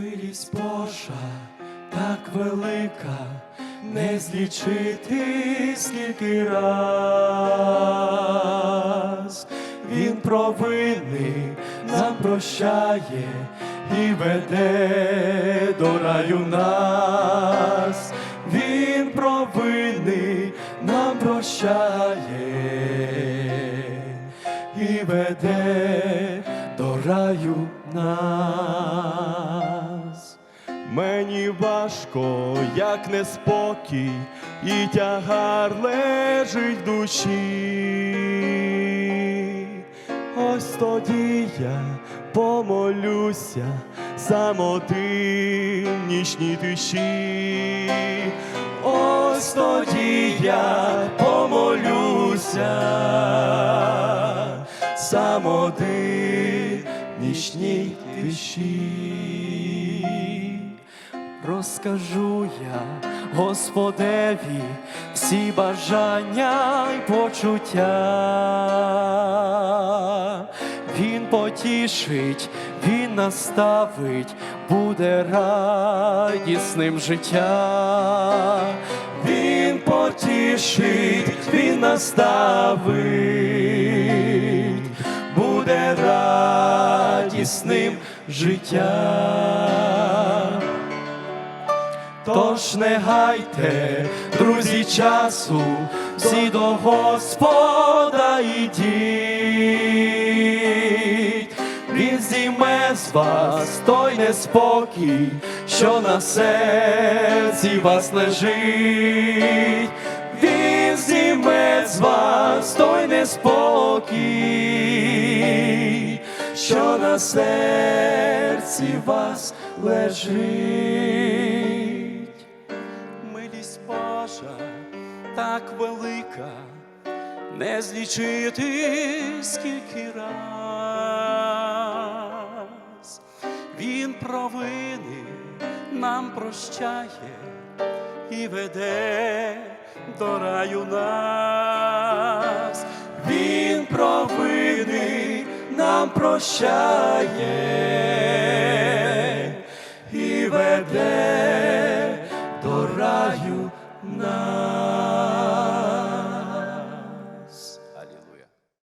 Милість Божа так велика, не злічити скільки раз. Він провини нам прощає і веде до раю нас. Він провини нам прощає і веде до раю нас. Важко, як неспокій, і тягар лежить в душі. Ось тоді я помолюся самоти в нічній тиші. Ось тоді я помолюся самоти в нічній тиші. Розкажу я Господеві всі бажання й почуття. Він потішить, він наставить, буде радісним життя. Він потішить, він наставить, буде радісним життя. Тож не гайте, друзі, часу, всі до Господа йдіть. Він зійме з вас той неспокій, що на серці вас лежить. Він зніме з вас той неспокій, що на серці вас лежить. Велика, не злічити скільки раз. Він провини нам прощає і веде до раю нас. Він провини нам прощає і веде до раю